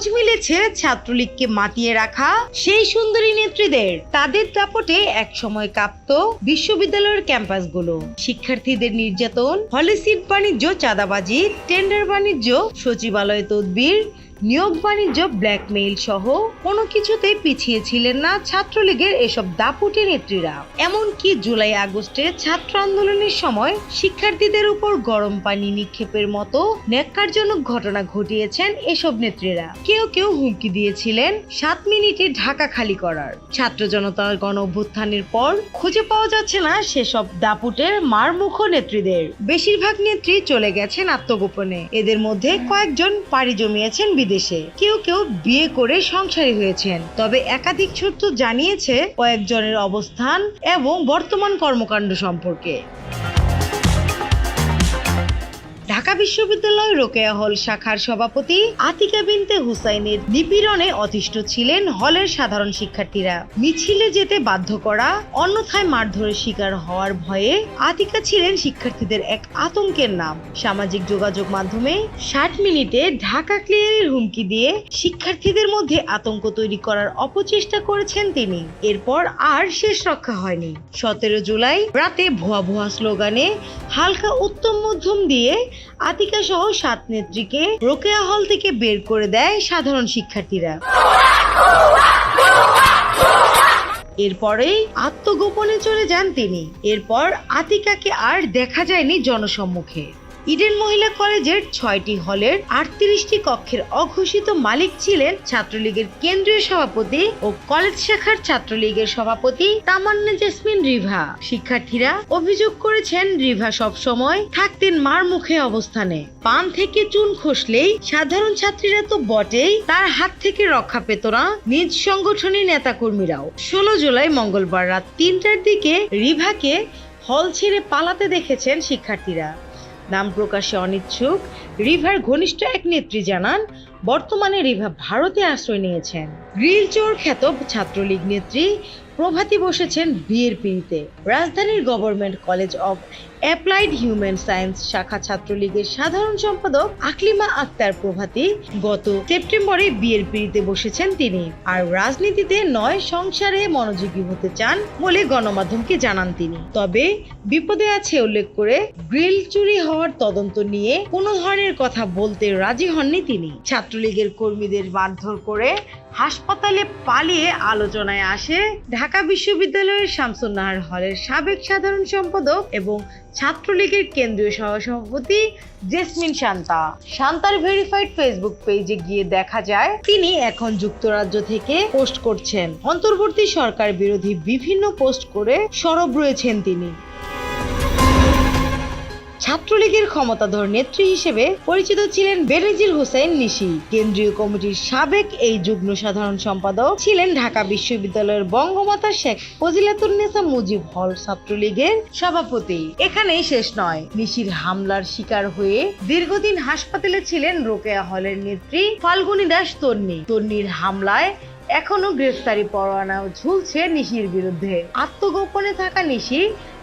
খোঁজ মিলেছে ছাত্রলীগকে মাতিয়ে রাখা সেই সুন্দরী নেত্রীদের। তাদের দাপটে একসময় কাঁপত বিশ্ববিদ্যালয়ের ক্যাম্পাসগুলো। শিক্ষার্থীদের নির্যাতন, হলে সিট বাণিজ্য, চাঁদাবাজি, টেন্ডার বাণিজ্য, সচিবালয় তদবির নিয়োগ বাণিজ্য ব্ল্যাকমেইল সহ কোনো কিছুতেই পিছিয়ে ছিলেন না ছাত্রলীগের এসব দাপুটে নেত্রীরা। এমনকি জুলাই আগস্টে ছাত্র আন্দোলনের সময় শিক্ষার্থীদের উপর গরম পানি নিক্ষেপের মতো ন্যাক্কারজনক ঘটনা ঘটিয়েছেন এসব নেত্রীরা। কেউ কেউ হুমকি দিয়েছিলেন সাত মিনিটে ঢাকা খালি করার। ছাত্র জনতার গণ অভ্যুত্থানের পর খুঁজে পাওয়া যাচ্ছে না সেসব দাপুটের মারমুখ নেত্রীদের। বেশিরভাগ নেত্রী চলে গেছেন আত্মগোপনে। এদের মধ্যে কয়েকজন পাড়ি জমিয়েছেন বিদেশে। কেউ কেউ বিয়ে করে সংসারী হয়েছেন। তবে একাধিক সূত্র জানিয়েছে কয়েকজনের অবস্থান এবং বর্তমান কর্মকাণ্ড সম্পর্কে। ঢাকা বিশ্ববিদ্যালয় রোকেয়া হল শাখার সভাপতি আতিকা বিনতে হুসাইনের নিপীড়নে অতিষ্ঠ ছিলেন হলের সাধারণ শিক্ষার্থীরা। মিছিলে যেতে বাধ্য করা, অন্যথায় মারধরের শিকার হওয়ার ভয়ে আতিকা ছিলেন শিক্ষার্থীদের এক আতঙ্কের নাম। সামাজিক যোগাযোগ মাধ্যমে ষাট মিনিটে ঢাকা ক্লিয়ারের হুমকি দিয়ে শিক্ষার্থীদের মধ্যে আতঙ্ক তৈরি করার অপচেষ্টা করেছেন তিনি। এরপর আর শেষ রক্ষা হয়নি। সতেরো জুলাই রাতে ভুয়া ভুয়া স্লোগানে হালকা উত্তম মধ্যম দিয়ে আতিকা সহ সাত নেত্রীকে রোকেয়া হল থেকে বের করে দেয় সাধারণ শিক্ষার্থীরা। এরপরেই আত্মগোপনে চলে যান তিনি। এরপর আতিকাকে আর দেখা যায়নি জনসম্মুখে। ইডেন মহিলা কলেজের ছয়টি হলের আটত্রিশটি কক্ষের অঘোষিত মালিক ছিলেন ছাত্রলীগের কেন্দ্রীয় সভাপতি ও কলেজ শাখার ছাত্রলীগের সভাপতি তামান্না জেসমিন রিভা। শিক্ষার্থীরা অভিযোগ করেছেন রিভা সব সময় থাকতেন মার মুখে অবস্থানে। পান থেকে চুন খসলেই সাধারণ ছাত্রীরা তো বটেই তার হাত থেকে রক্ষা পেত না নিজ সংগঠনের নেতাকর্মীরাও। ষোলো জুলাই মঙ্গলবার রাত তিনটার দিকে রিভাকে হল ছেড়ে পালাতে দেখেছেন শিক্ষার্থীরা। নাম প্রকাশে অনিচ্ছুক। রিভার ঘনিষ্ঠ এক নেত্রী জানান, বর্তমানে রিভা ভারতে আশ্রয় নিয়েছেন। গ্রিল চোর খ্যাত ছাত্রলীগ নেত্রী প্রভাতী বসেছেন বিয়ের পিড়িতে রাজধানীর government college of applied human science শাখা ছাত্রলীগের সাধারণ সম্পাদক আকলিমা আক্তার প্রভাতী গত সেপ্টেম্বরে বিয়ের পিড়িতে বসেছেন তিনি। আর রাজনীতিতে নয় সংসারে মনোযোগী হতে চান বলে গণমাধ্যমকে জানান তিনি। তবে বিপদে আছে উল্লেখ করে গ্রিল চুরি হওয়ার তদন্ত নিয়ে কোনো ধরনের কথা বলতে রাজি হননি তিনি। ছাত্রলীগের কর্মীদের মারধর করে হাসপাতালে পালিয়ে আলোচনায় আসে ঢাকা বিশ্ববিদ্যালয়ের শামসুন্নাহার হলের সাবেক সাধারণ সম্পাদক এবং ছাত্রলীগের কেন্দ্রীয় সহসভাপতি জেসমিন শান্তা। শান্তার ভেরিফাইড ফেসবুক পেজে গিয়ে দেখা যায়, তিনি এখন যুক্তরাজ্য থেকে পোস্ট করছেন। অন্তর্বর্তী সরকার বিরোধী বিভিন্ন পোস্ট করে সরব রয়েছেন তিনি। ছাত্রলীগের ক্ষমতাধর নেত্রী হিসেবে পরিচিত ছিলেন বেনজির হোসেন নিশি। কেন্দ্রীয় কমিটির সাবেক এই যুগ্ম সাধারণ সম্পাদক ছিলেন ঢাকা বিশ্ববিদ্যালয়ের বঙ্গমাতা শেখ ফজিলাতুন্নেসা মুজিব হল ছাত্রলীগের সভাপতি। এখানেই শেষ নয়। নিশির হামলার শিকার হয়ে দীর্ঘদিন হাসপাতালে ছিলেন রোকেয়া হলের নেত্রী ফাল্গুনী দাস তন্নি। তন্নির হামলায় এখনও গ্রেফতারি পরোয়ানা ঝুলছে নিশির বিরুদ্ধে। আত্মগোপনে থাকা নিশি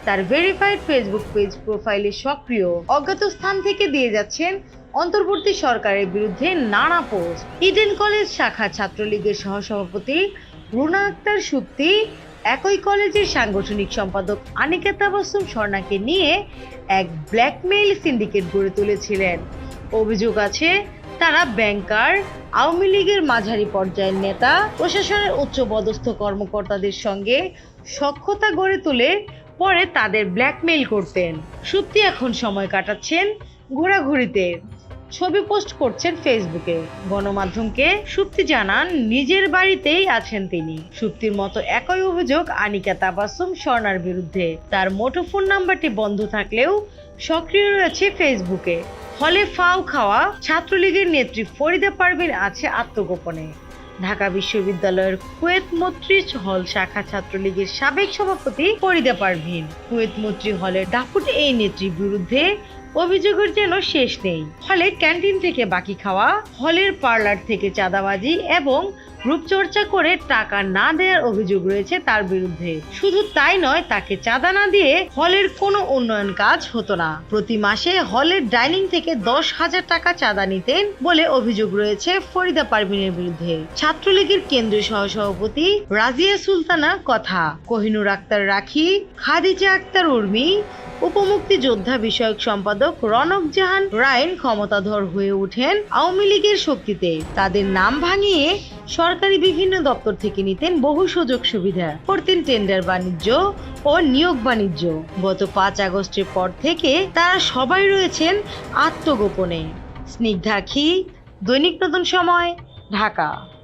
তার ভেরিফাইড ফেসবুক পেজ প্রোফাইলে সক্রিয়। অজ্ঞাত স্থান থেকে দিয়ে যাচ্ছেন অন্তর্বর্তী সরকারের বিরুদ্ধে নানা পোস্ট ইডেন কলেজ শাখা ছাত্রলীগের সহসভাপতি রুনা আক্তার সুপ্তি, একই কলেজের সাংগঠনিক সম্পাদক আনিকা তাবাসুম স্বর্ণাকে নিয়ে এক ব্ল্যাকমেইল সিন্ডিকেট গড়ে তুলেছিলেন। অভিযোগ আছে, তারা ব্যাংকার, আওয়ামী লীগের মাঝারি পর্যায়ের নেতা, প্রশাসনের উচ্চপদস্থ কর্মকর্তাদের সঙ্গে সখ্যতা গড়ে তুলে পরে তাদের ব্ল্যাকমেইল করতেন। সত্যি এখন সময় কাটাচ্ছেন ঘোরাঘুরিতে। ছবি পোস্ট করছেন ফেসবুকে। গণমাধ্যমকে সুপ্তি জানান, নিজের বাড়িতেই আছেন তিনি। সুপ্তির মতো একই অভিযোগ আনিকা তাবাসুম স্বর্ণার বিরুদ্ধে। তার মুঠোফোন নাম্বারটি বন্ধ থাকলেও সক্রিয় রয়েছে ফেসবুকে। ফলে ফাও খাওয়া ছাত্রলীগের নেত্রী ফরিদা পারভিন আছে আত্মগোপনে। ঢাকা বিশ্ববিদ্যালয়ের কুয়েত মৈত্রী হল শাখা ছাত্রলীগের সাবেক সভাপতি ফরিদা পারভিন। কুয়েত মৈত্রী হলের দাপুট এই নেত্রীর বিরুদ্ধে অভিযোগের যেন শেষ নেই। ফলে ক্যান্টিন থেকে বাকি খাওয়া, হলের পার্লার থেকে চাঁদাবাজি এবং রূপচর্চা করে টাকা না দেওয়ার অভিযোগ রয়েছে তার বিরুদ্ধে। শুধু তাই নয়, তাকে চাঁদা না দিয়ে হলের কোনো উন্নয়ন কাজ হতো না। প্রতি মাসে হলের ডাইনিং থেকে দশ হাজার টাকা চাঁদা নিতেন বলে অভিযোগ রয়েছে ফরিদা পারভিনের বিরুদ্ধে। ছাত্রলীগের কেন্দ্রীয় সহসভাপতি রাজিয়া সুলতানা কথা। কোহিনুর আক্তার রাখি, খাদিজা আক্তার উর্মি উপমুক্তি যোদ্ধা বিষয়ক সম্পাদক রনক জাহান রায়ন ক্ষমতাধর হয়ে ওঠেন আওয়ামী লীগের শক্তিতে। তাদের নাম ভাঙিয়ে সরকারি বিভিন্ন দপ্তর থেকে নিতেন বহু সুযোগ সুবিধা। করতেন টেন্ডার বাণিজ্য ও নিয়োগ বাণিজ্য। গত পাঁচ আগস্টের পর থেকে তারা সবাই রয়েছেন আত্মগোপনে। স্নিগ্ধাখি দৈনিক নতুন সময়, ঢাকা।